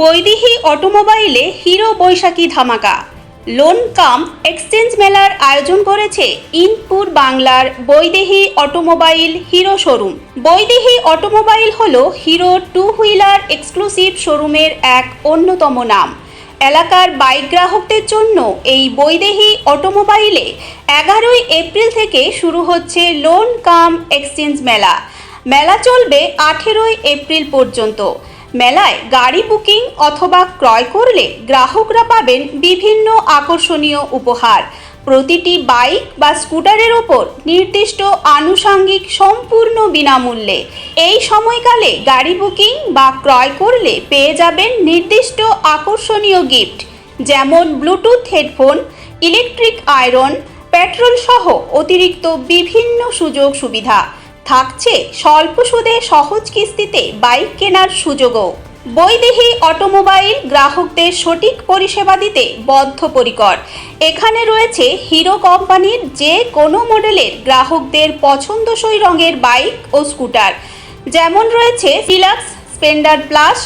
Vaidehi অটোমোবাইলে hero বৈশাখী ধামাকা। Loan cum exchange মেলার আয়োজন করেছে ইনপুর বাংলার Baidehi automobile Hero showroom. Baidehi automobile হল হিরো টু হুইলার এক্সক্লুসিভ শোরুমের এক অন্যতম নাম। এলাকার বাইক গ্রাহকদের জন্য এই বৈদেহী অটোমোবাইলে এগারোই এপ্রিল থেকে শুরু হচ্ছে লোন কাম এক্সচেঞ্জ মেলা। মেলা চলবে আঠেরোই এপ্রিল পর্যন্ত। মেলায় গাড়ি বুকিং অথবা ক্রয় করলে গ্রাহকরা পাবেন বিভিন্ন আকর্ষণীয় উপহার। প্রতিটি বাইক বা স্কুটারের ওপর নির্দিষ্ট আনুষাঙ্গিক সম্পূর্ণ বিনামূল্যে। এই সময়কালে গাড়ি বুকিং বা ক্রয় করলে পেয়ে যাবেন নির্দিষ্ট আকর্ষণীয় গিফট, যেমন Bluetooth headphone, electric iron, petrol সহ অতিরিক্ত বিভিন্ন সুযোগ সুবিধা। থাকছে স্বল্প সুদে সহজ কিস্তিতে বাইক কেনার সুযোগও। বৈদেহী অটোমোবাইল গ্রাহকদের সঠিক পরিষেবা দিতে বদ্ধপরিকর। এখানে রয়েছে হিরো কোম্পানির যে কোনো মডেলের গ্রাহকদের পছন্দসই রঙের বাইক ও স্কুটার। যেমন রয়েছে deluxe splendor plus,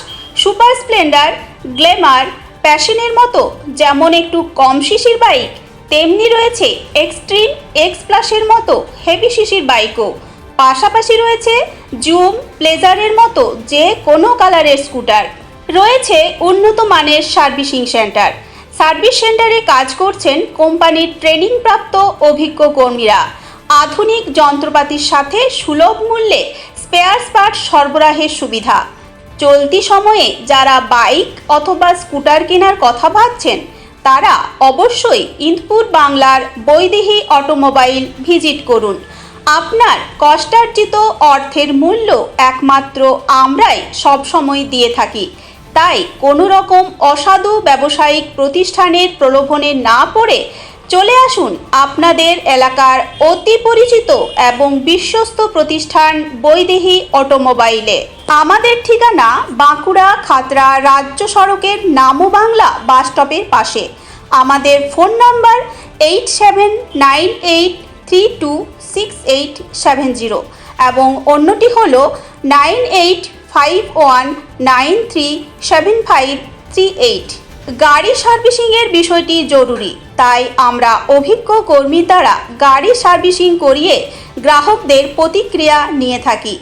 super splendor, glamour, প্যাশনের মতো। যেমন একটু কম শিশির বাইক, তেমনি রয়েছে এক্সট্রিম এক্স প্লাসের মতো হেভি শিশির বাইকও। পাশাপাশি রয়েছে জুম প্লেজারের মতো যে কোনো কালারের স্কুটার। রয়েছে উন্নত মানের সার্ভিসিং সেন্টার। সার্ভিস সেন্টারে কাজ করছেন কোম্পানির ট্রেনিংপ্রাপ্ত অভিজ্ঞ কর্মীরা। আধুনিক যন্ত্রপাতির সাথে সুলভ মূল্যে স্পেয়ার পার্ট সরবরাহের সুবিধা। চলতি সময়ে যারা বাইক অথবা স্কুটার কেনার কথা ভাবছেন, তারা অবশ্যই ইন্দপুর বাংলার বৈদেহী অটোমোবাইল ভিজিট করুন। আপনার কষ্টার্জিত অর্থের মূল্য একমাত্র আমরাই সবসময় দিয়ে থাকি। তাই কোনো রকম অসাধু ব্যবসায়িক প্রতিষ্ঠানের প্রলোভনে না পড়ে চলে আসুন আপনাদের এলাকার অতি পরিচিত এবং বিশ্বস্ত প্রতিষ্ঠান বৈদেহী অটোমোবাইলে। আমাদের ঠিকানা বাঁকুড়া খাতড়া রাজ্য সড়কের নামো বাংলা বাসস্টপের পাশে। আমাদের phone number eight seven nine eight three two six eight seven zero এবং অন্যটি হল nine eight five one nine three seven five three eight গাড়ি সার্ভিসিংয়ের বিষয়টি জরুরি, তাই আমরা অভিজ্ঞ কর্মীর দ্বারা গাড়ি সার্ভিসিং করিয়ে গ্রাহকদের প্রতিক্রিয়া নিয়ে থাকি।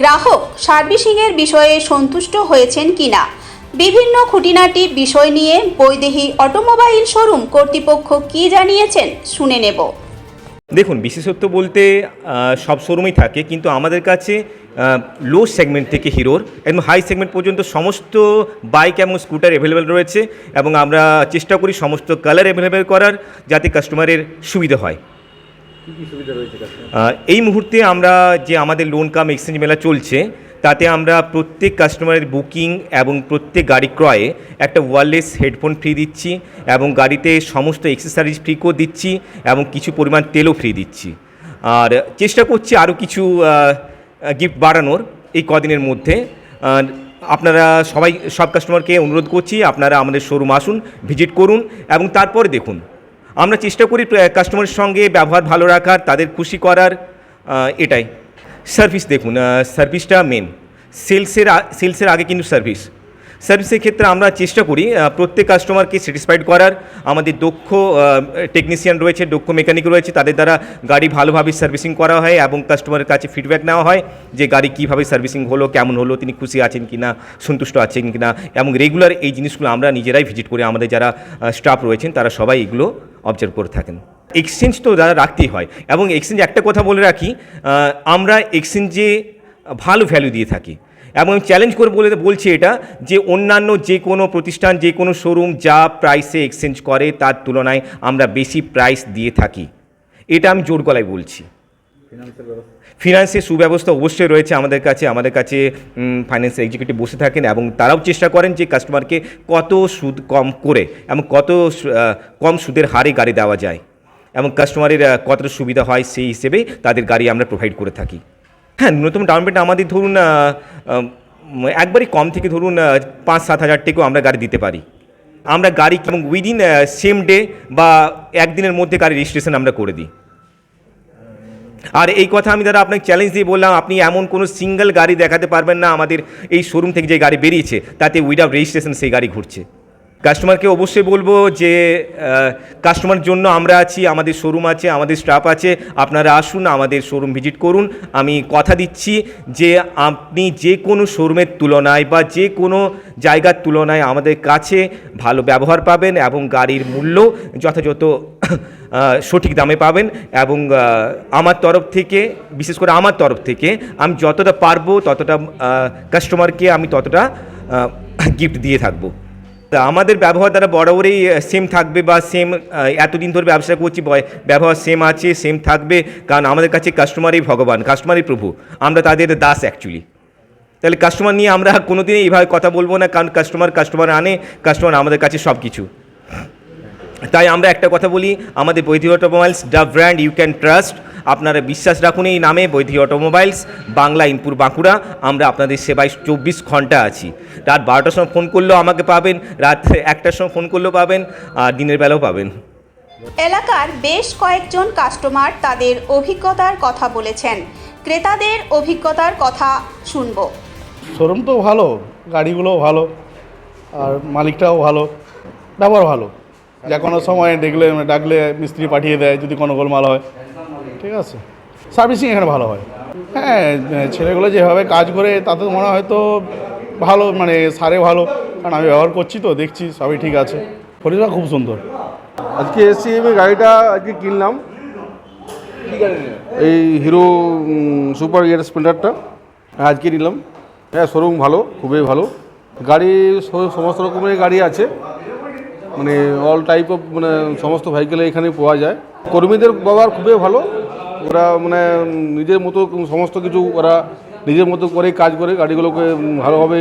গ্রাহক সার্ভিসিংয়ের বিষয়ে সন্তুষ্ট হয়েছেন কিনা? বিভিন্ন খুঁটিনাটি বিষয় নিয়ে বৈদেহী অটোমোবাইল শোরুম কর্তৃপক্ষ কী জানিয়েছেন শুনে নেব। দেখুন বিশেষত্ব বলতে সব শোরুমেই থাকে কিন্তু আমাদের কাছে লো সেগমেন্ট থেকে হিরোর এবং হাই সেগমেন্ট পর্যন্ত সমস্ত বাইক এবং স্কুটার অ্যাভেলেবেল রয়েছে এবং আমরা চেষ্টা করি সমস্ত কালার অ্যাভেলেবেল করার যাতে কাস্টমারের সুবিধা হয়। এই মুহূর্তে আমরা যে আমাদের লোন কাম এক্সচেঞ্জ মেলা চলছে তাতে আমরা প্রত্যেক কাস্টমারের বুকিং এবং প্রত্যেক গাড়ি ক্রয়ে একটা ওয়ারলেস হেডফোন ফ্রি দিচ্ছি এবং গাড়িতে সমস্ত এক্সেসারিজ ফ্রি করে দিচ্ছি এবং কিছু পরিমাণ তেলও ফ্রি দিচ্ছি। আর চেষ্টা করছি আরও কিছু গিফট বাড়ানোর এই কদিনের মধ্যে। আপনারা সবাই, সব কাস্টমারকে অনুরোধ করছি আপনারা আমাদের শোরুম আসুন ভিজিট করুন এবং তারপরে দেখুন। আমরা চেষ্টা করি কাস্টমারের সঙ্গে ব্যবহার ভালো রাখার, তাদের খুশি করার এটাই। সার্ভিস দেখুন সার্ভিসটা মেন সেলসের সেলসের আগে কিন্তু সার্ভিস সার্ভিসের ক্ষেত্রে আমরা চেষ্টা করি প্রত্যেক কাস্টমারকে স্যাটিসফাইড করার। আমাদের দক্ষ টেকনিশিয়ান রয়েছে, দক্ষ মেকানিক রয়েছে, তাদের দ্বারা গাড়ি ভালোভাবে সার্ভিসিং করা হয় এবং কাস্টমারের কাছে ফিডব্যাক নেওয়া হয় যে গাড়ি কীভাবে সার্ভিসিং হলো, কেমন হলো, তিনি খুশি আছেন কি না সন্তুষ্ট আছেন কি না এবং রেগুলার এই জিনিসগুলো আমরা নিজেরাই ভিজিট করি। আমাদের যারা স্টাফ রয়েছেন, তারা সবাই এগুলো অবজার্ভ করে থাকেন। এক্সচেঞ্জ তো যারা রাখতেই হয়। এবং এক্সচেঞ্জ একটা কথা বলে রাখি আমরা এক্সচেঞ্জে ভালো ভ্যালু দিয়ে থাকি। এবং আমি চ্যালেঞ্জ করে বলে বলছি এটা যে অন্যান্য যে কোনো প্রতিষ্ঠান, যে কোনো শোরুম যা প্রাইসে এক্সচেঞ্জ করে, তার তুলনায় আমরা বেশি প্রাইস দিয়ে থাকি। এটা আমি জোর গলায় বলছি। ফিনান্সের সুব্যবস্থা অবশ্যই রয়েছে আমাদের কাছে। আমাদের কাছে ফাইন্যান্স এক্সিকিউটিভ বসে থাকেন এবং তারাও চেষ্টা করেন যে কাস্টমারকে কত সুদ কম করে এবং কত কম সুদের হারে গাড়ি দেওয়া যায়। এবং কাস্টমারের কতটা সুবিধা হয় সেই হিসেবে তাদের গাড়ি আমরা প্রোভাইড করে থাকি। হ্যাঁ ন্যূনতম ডাউন পেমেন্ট আমাদের ধরুন একবারই কম থেকে ধরুন পাঁচ সাত হাজার টাকাও আমরা গাড়ি দিতে পারি। আমরা গাড়ি এবং উইদিন সেম ডে বা একদিনের মধ্যে গাড়ি রেজিস্ট্রেশন আমরা করে দিই। আর এই কথা আমি দাদা আপনাকে চ্যালেঞ্জ দিয়ে বললাম, আপনি এমন কোনো সিঙ্গেল গাড়ি দেখাতে পারবেন না আমাদের এই শোরুম থেকে যে গাড়ি বেরিয়েছে, তাতে উইদাউট রেজিস্ট্রেশন সেই গাড়ি ঘুরছে। কাস্টমারকে অবশ্যই বলব যে কাস্টমার জন্য আমরা আছি, আমাদের শোরুম আছে, আমাদের স্টাফ আছে, আপনারা আসুন, আমাদের শোরুম ভিজিট করুন। আমি কথা দিচ্ছি যে, আপনি যে কোনো শোরুমের তুলনায় বা যে কোনো জায়গার তুলনায় আমাদের কাছে ভালো ব্যবহার পাবেন এবং গাড়ির মূল্য যথাযথ সঠিক দামে পাবেন এবং আমার তরফ থেকে, বিশেষ করে আমার তরফ থেকে, আমি যতটা পারব ততটা কাস্টমারকে আমি ততটা গিফট দিয়ে থাকব। আমাদের ব্যবহার দ্বারা বরাবরই সেম থাকবে বা সেম এতদিন ধরে ব্যবসা করছি ব্যবহার সেম আছে সেম থাকবে, কারণ আমাদের কাছে কাস্টমারই ভগবান কাস্টমারই প্রভু। আমরা তাদের দাস অ্যাকচুয়ালি তাহলে কাস্টমার নিয়ে আমরা কোনোদিনই এইভাবে কথা বলব না, কারণ কাস্টমার কাস্টমার আনে কাস্টমার আমাদের কাছে সব কিছু তাই আমরা একটা কথা বলি আমাদের Baidhi automobiles the brand you can trust আপনারা বিশ্বাস রাখুন এই নামে বৈধি অটোমোবাইলস বাংলা ইনপুর বাঁকুড়া। আমরা আপনাদের সেবায় চব্বিশ ঘণ্টা আছি। রাত বারোটার সময় ফোন করলেও আমাকে পাবেন রাত একটার সময় ফোন করলেও পাবেন আর দিনের বেলাও পাবেন। এলাকার বেশ কয়েকজন কাস্টমার তাদের অভিজ্ঞতার কথা বলেছেন। ক্রেতাদের অভিজ্ঞতার কথা শুনব। শোরুম তো ভালো গাড়িগুলোও ভালো আর মালিকটাও ভালো ব্যবহার ভালো। যে কোনো সময় দেখলে ডাকলে মিস্ত্রি পাঠিয়ে দেয় যদি কোনো গোলমাল হয়। ঠিক আছে? সার্ভিসিং এখানে ভালো হয়। হ্যাঁ ছেলেগুলো যেভাবে কাজ করে তাতে মনে হয় তো ভালো মানে সারে ভালো। কারণ আমি ব্যবহার করছি তো দেখছি সবই ঠিক আছে। পরিষেবা খুব সুন্দর। আজকে এসছি আমি গাড়িটা আজকে কিনলাম। এই হিরো সুপার ইয়ার স্প্লেন্ডারটা। হ্যাঁ, আজকে নিলাম। হ্যাঁ শোরুম ভালো খুবই ভালো। গাড়ি সমস্ত রকমের গাড়ি আছে। মানে অল টাইপ অফ মানে সমস্ত ভেহিকেল এখানে পাওয়া যায়। কর্মীদের ব্যবহার খুবই ভালো। ওরা মানে নিজের মতো সমস্ত কিছু ওরা নিজের মতো করে কাজ করে, গাড়িগুলোকে ভালোভাবে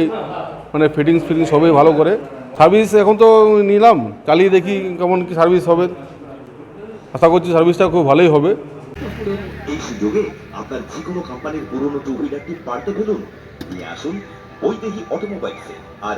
মানে ফিটিংস ফিটিংস সবই ভালো করে। সার্ভিস এখন তো নিলাম, চালিয়ে দেখি কেমন কি সার্ভিস হবে। আশা করছি সার্ভিসটা খুব ভালোই হবে। এই সুযোগে আপনার যে কোনো কোম্পানির পুরনো টু হুইলারটি পাল্টে ফেলুন? নিয়ে আসুন অটোমোবাইলসে আর